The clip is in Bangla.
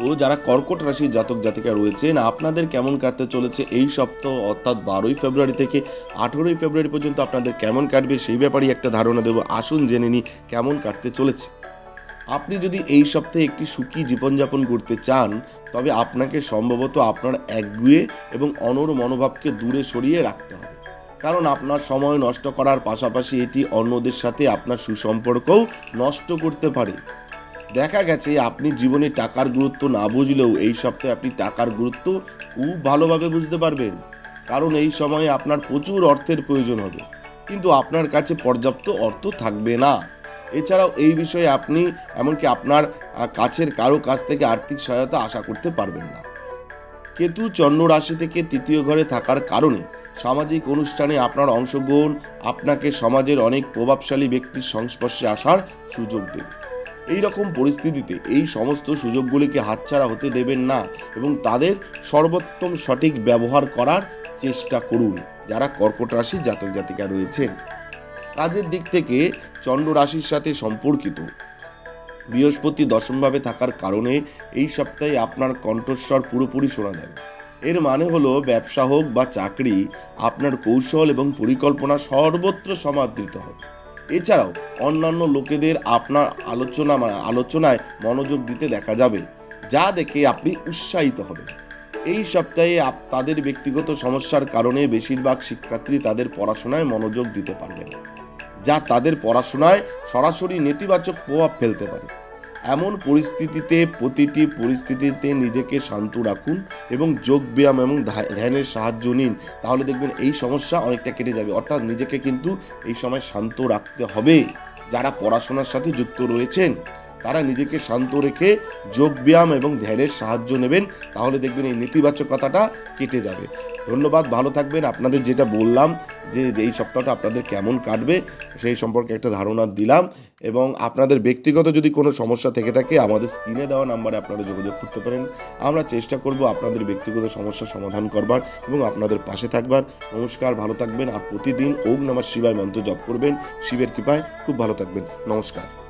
তো যারা কর্কট রাশির জাতক জাতিকা রয়েছেন, আপনাদের কেমন কাটতে চলেছে এই সপ্তাহ, অর্থাৎ বারোই ফেব্রুয়ারি থেকে আঠেরোই ফেব্রুয়ারি পর্যন্ত আপনাদের কেমন কাটবে সেই ব্যাপারেই একটা ধারণা দেবো। আসুন জেনে নিই কেমন কাটতে চলেছে। আপনি যদি এই সপ্তাহে একটি সুখী জীবনযাপন করতে চান, তবে আপনাকে সম্ভবত আপনার একগুয়ে এবং অনর মনোভাবকে দূরে সরিয়ে রাখতে হবে। কারণ আপনার সময় নষ্ট করার পাশাপাশি এটি অন্যদের সাথে আপনার সুসম্পর্কও নষ্ট করতে পারে। দেখা গেছে আপনি জীবনে টাকার গুরুত্ব না বুঝলেও এই সপ্তাহে আপনি টাকার গুরুত্ব খুব ভালোভাবে বুঝতে পারবেন। কারণ এই সময়ে আপনার প্রচুর অর্থের প্রয়োজন হবে। কিন্তু আপনার কাছে পর্যাপ্ত অর্থ থাকবে না। এছাড়াও এই বিষয়ে আপনি, এমনকি আপনার কাছের কারও কাছ থেকে আর্থিক সহায়তা আশা করতে পারবেন না। কেতু চন্দ্র রাশি থেকে তৃতীয় ঘরে থাকার কারণে সামাজিক অনুষ্ঠানে আপনার অংশগ্রহণ আপনাকে সমাজের অনেক প্রভাবশালী ব্যক্তির সংস্পর্শে আসার সুযোগ দেবে। এই রকম পরিস্থিতিতে এই সমস্ত সুযোগগুলিকে হাতছাড়া হতে দেবেন না এবং তাদের সর্বোত্তম সঠিক ব্যবহার করার চেষ্টা করুন, যারা কর্কট রাশি জাতক জাতিকা রয়েছেন। কাজের দিক থেকে চন্দ্র রাশির সাথে সম্পর্কিত। বৃহস্পতি দশমভাবে থাকার কারণে এই সপ্তাহে আপনার কণ্ঠস্বর পুরোপুরি শোনা যাবে। এর মানে হলো ব্যবসা হোক বা চাকরি, আপনার কৌশল এবং পরিকল্পনা সর্বত্র সমাদৃত হবে। এছাড়াও অন্যান্য লোকেদের আপনার আলোচনা মানে আলোচনায় মনোযোগ দিতে দেখা যাবে, যা দেখে আপনি উৎসাহিত হবেন। এই সপ্তাহে তাদের ব্যক্তিগত সমস্যার কারণে বেশিরভাগ শিক্ষার্থী তাদের পড়াশোনায় মনোযোগ দিতে পারবে না, যা তাদের পড়াশোনায় সরাসরি নেতিবাচক প্রভাব ফেলতে পারে। এমন পরিস্থিতিতে, প্রতিটি পরিস্থিতিতে নিজেকে শান্ত রাখুন এবং যোগ ব্যায়াম এবং ধ্যানের সাহায্য নিন। তাহলে দেখবেন এই সমস্যা অনেকটা কেটে যাবে। অর্থাৎ নিজেকে কিন্তু এই সময় শান্ত রাখতে হবে। যারা পড়াশোনার সাথে যুক্ত রয়েছেন তারা নিজেকে শান্ত রেখে যোগ ব্যায়াম এবং ধ্যানের সাহায্য নেবেন, তাহলে দেখবেন এই নেতিবাচকতাটা কেটে যাবে। ধন্যবাদ, ভালো থাকবেন। আপনাদের যেটা বললাম যে এই সপ্তাহটা আপনাদের কেমন কাটবে, সেই সম্পর্কে একটা ধারণা দিলাম এবং আপনাদের ব্যক্তিগত যদি কোনো সমস্যা থেকে থাকে, আমাদের স্ক্রিনে দেওয়া নাম্বারে আপনারা যোগাযোগ করতে পারেন। আমরা চেষ্টা করব আপনাদের ব্যক্তিগত সমস্যার সমাধান করবার এবং আপনাদের পাশে থাকবার। নমস্কার, ভালো থাকবেন। আর প্রতিদিন ওম নমঃ শিবায় মন্ত্র জপ করবেন। শিবের কৃপায় খুব ভালো থাকবেন। নমস্কার।